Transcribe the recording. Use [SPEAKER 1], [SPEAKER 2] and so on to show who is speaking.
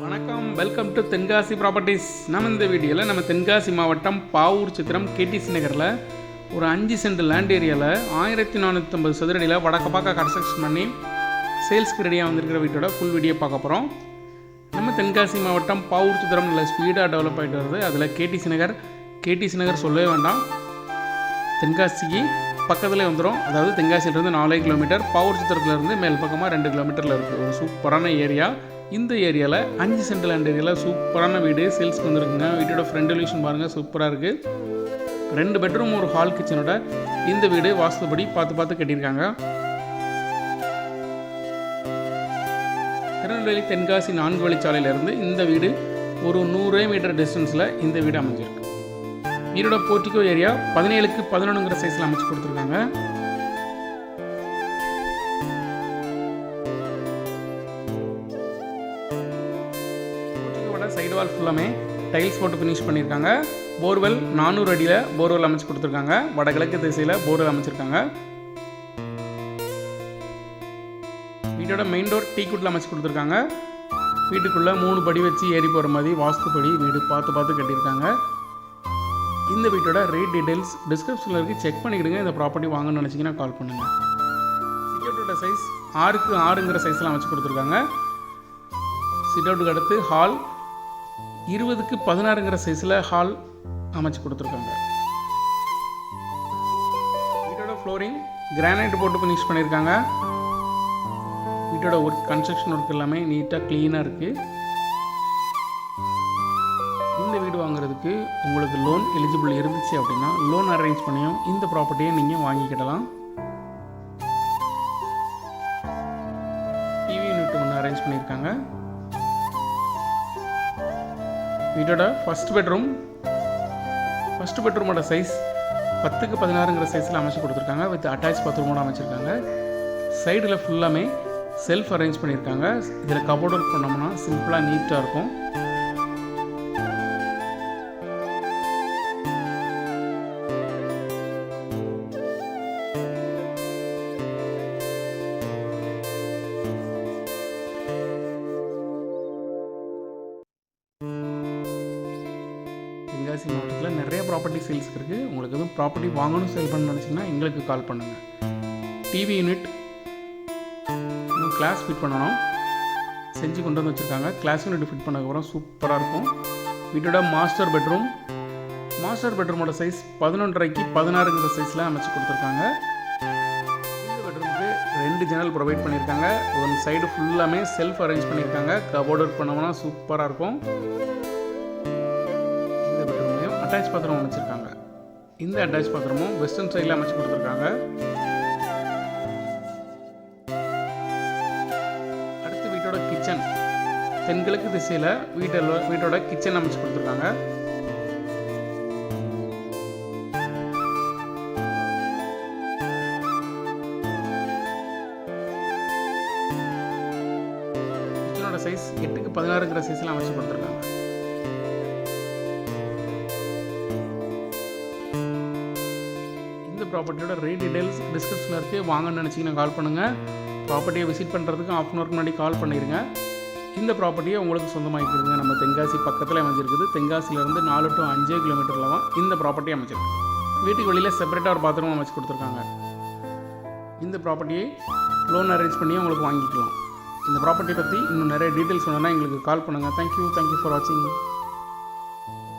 [SPEAKER 1] வணக்கம். Welcome to Tenkasi properties நம்ம இந்த வீடியோவில் நம்ம தென்காசி மாவட்டம் பாவூர் சித்திரம் கேடிசி நகரில் ஒரு அஞ்சு சென்ட் லேண்ட் ஏரியாவில் ஆயிரத்தி நானூற்றம்பது சதுரடியில் வடக்க பார்க்க கன்ஸ்ட்ரக்ஷன் பண்ணி சேல்ஸ்க்கு ரெடியாக வந்திருக்கிற வீட்டோட ஃபுல் வீடியோ பார்க்க போகிறோம் நம்ம தென்காசி மாவட்டம் பாவூர் சித்திரம் நல்ல ஸ்பீடாக டெவலப் ஆகிட்டு வருது. அதில் கேடிசி நகர் கேடிசி நகர் சொல்லவே வேண்டாம். தென்காசிக்கு பக்கத்திலே வந்துடும் அதாவது தென்காசியிலேருந்து நாலே கிலோமீட்டர் பாவூர் சித்திரத்துலேருந்து மேல் பக்கமாக ரெண்டு கிலோமீட்டரில் இருக்குது ஒரு சூப்பரான ஏரியா இந்த ஏரியாவில் அஞ்சு சென்ட் லேண்ட் ஏரியாவில் சூப்பரான வீடு சேல்ஸ்க்கு வந்துருக்குங்க. வீட்டோட ஃப்ரண்ட் எலிவேஷன் பாருங்கள் சூப்பராக இருக்குது ரெண்டு பெட்ரூம் ஒரு ஹால் கிச்சனோட இந்த வீடு வாஸ்துபடி பார்த்து பார்த்து கட்டியிருக்காங்க. திருநெல்வேலி தென்காசி நான்கு வழிச்சாலையிலேருந்து இந்த வீடு ஒரு நூறே மீட்டர் டிஸ்டன்ஸில் இந்த வீடு அமைஞ்சிருக்கு. வீடோட போர்ட்டிகோ ஏரியா பதினேழுக்கு பதினொன்றுங்கிற சைஸில் அமைச்சு கொடுத்துருக்காங்க. சைடு வால் ஃபுல்லாமே டைல்ஸ் போட்டு ஃபினிஷ் பண்ணியிருக்காங்க. போர்வெல் நானூறு அடியில் போர்வெல் அமைச்சு கொடுத்துருக்காங்க. வடகிழக்கு திசையில் போர்வெல் அமைச்சிருக்காங்க. வீட்டோட மெயின் டோர் டீ குட்டில் அமைச்சு கொடுத்துருக்காங்க. வீட்டுக்குள்ளே மூணு படி வச்சு ஏறி போகிற மாதிரி வாஸ்துப்படி வீடு பார்த்து பார்த்து கட்டியிருக்காங்க. இந்த வீட்டோட ரேட் டீடைல்ஸ் டிஸ்கிரிப்ஷனில் இருக்குது செக் பண்ணிக்கிடுங்க. இந்த ப்ராப்பர்ட்டி வாங்கணும்னு நினச்சிங்கன்னா கால் பண்ணுங்கள் சிட்டவுட்டோட சைஸ் ஆறுக்கு ஆறுங்கிற சைஸில் அமைச்சு கொடுத்துருக்காங்க. சிட்டவுட்டுக்கு அடுத்து ஹால் இருபதுக்கு பதினாறுங்கிற சைஸில் ஹால் அமைச்சு கொடுத்துருக்காங்க. வீட்டோட ஃப்ளோரிங் கிரானைட் போட்டு ஃபினிஷ் பண்ணியிருக்காங்க வீட்டோட ஒர்க் கன்ஸ்ட்ரக்ஷன் ஒர்க் எல்லாமே நீட்டாக க்ளீனாக இருக்குது இந்த வீடு வாங்குறதுக்கு உங்களுக்கு லோன் எலிஜிபிள் இருந்துச்சு அப்படின்னா லோன் அரேஞ்ச் பண்ணியும் இந்த ப்ராப்பர்ட்டியை நீங்கள் வாங்கிக்கிடலாம். டிவி யூனிட் ஒன்று அரேஞ்ச் பண்ணியிருக்காங்க வீட்டோட ஃபஸ்ட் பெட்ரூம் ஃபஸ்ட் பெட்ரூமோட சைஸ் பத்துக்கு பதினாறுங்கிற சைஸில் அமைச்சு கொடுத்துருக்காங்க. வித் அட்டாச் பாத்ரூமோட அமைச்சிருக்காங்க. சைடில் ஃபுல்லாமே செல்ஃப் அரேஞ்ச் பண்ணியிருக்காங்க. இதில் கபோர்டு ஒர்க் பண்ணோம்னா சிம்பிளாக நீட்டாக இருக்கும். தென்காசி மாவட்டத்தில் நிறைய ப்ராப்பர்ட்டி சேல்ஸ் இருக்குது உங்களுக்கு எதுவும் ப்ராப்பர்ட்டி வாங்கணும் சேல் பண்ண நினச்சிங்கன்னா எங்களுக்கு கால் பண்ணுங்கள் டிவி யூனிட் இன்னும் கிளாஸ் ஃபிட் பண்ணணும். செஞ்சு கொண்டு வந்து வச்சுருக்காங்க. கிளாஸ் யூனிட் ஃபிட் பண்ணதுக்கப்புறம் சூப்பராக இருக்கும். வீட்டோட மாஸ்டர் பெட்ரூம் மாஸ்டர் பெட்ரூமோட சைஸ் பதினொன்றரைக்கு பதினாறுங்கிற சைஸில் அமைச்சு கொடுத்துருக்காங்க. இந்த பெட்ரூமுக்கு ரெண்டு ஜன்னல் ப்ரொவைட் பண்ணியிருக்காங்க. ஒன் சைடு ஃபுல்லாமே செல்ஃப் அரேஞ்ச் பண்ணியிருக்காங்க. கபோர்ட் ஒர்க் பண்ணோம்னா சூப்பராக இருக்கும். அட்டாச் பாத்ரூம் அமைச்சிருக்காங்க. இந்த அட்டாச் பாத்ரூமும் வெஸ்டர்ன் சைடில் அமைச்சு கொடுத்துருக்காங்க. அடுத்து வீட்டோட கிச்சன். தென்கிழக்கு திசையில் வீட்டில் வீட்டோட கிச்சன் அமைச்சு கொடுத்துருக்காங்க. கிச்சனோட சைஸ் எட்டுக்கு பதினாறுங்கிற சைஸில் அமைச்சு கொடுத்துருக்காங்க. ப்ராப்பர்ட்டியோட ரேட் டீடைல்ஸ் டிஸ்கிரிப்ஷனில் இருக்குது வாங்கன்னு நினச்சிங்கன்னா கால் பண்ணுங்கள் ப்ராப்பர்ட்டியை விசிட் பண்ணுறதுக்கு ஆஃப் அன் ஹவருக்கு முன்னாடி கால் பண்ணிடுங்க இந்த ப்ராப்பர்ட்டியை உங்களுக்கு சொந்தமாக்கிடுங்க நம்ம தென்காசி பக்கத்தில் அமைஞ்சிருக்குது. தென்காசியிலேருந்து நாலு டு அஞ்சே கிலோமீட்டரில் தான் இந்த ப்ராப்பர்ட்டி அமைச்சிருக்கு. வீட்டுக்கு வெளியில் செப்பரேட்டாக ஒரு பாத்ரூம் அமைச்சு கொடுத்துருக்காங்க. இந்த ப்ராப்பர்ட்டியை லோன் அரேஞ்ச் பண்ணி உங்களுக்கு வாங்கிக்கலாம். இந்த ப்ராப்பர்ட்டி பற்றி இன்னும் நிறைய டீட்டெயில்ஸ் வேணுன்னா எங்களுக்கு கால் பண்ணுங்கள் தேங்க்யூ தேங்க்யூ ஃபார் வாட்சிங்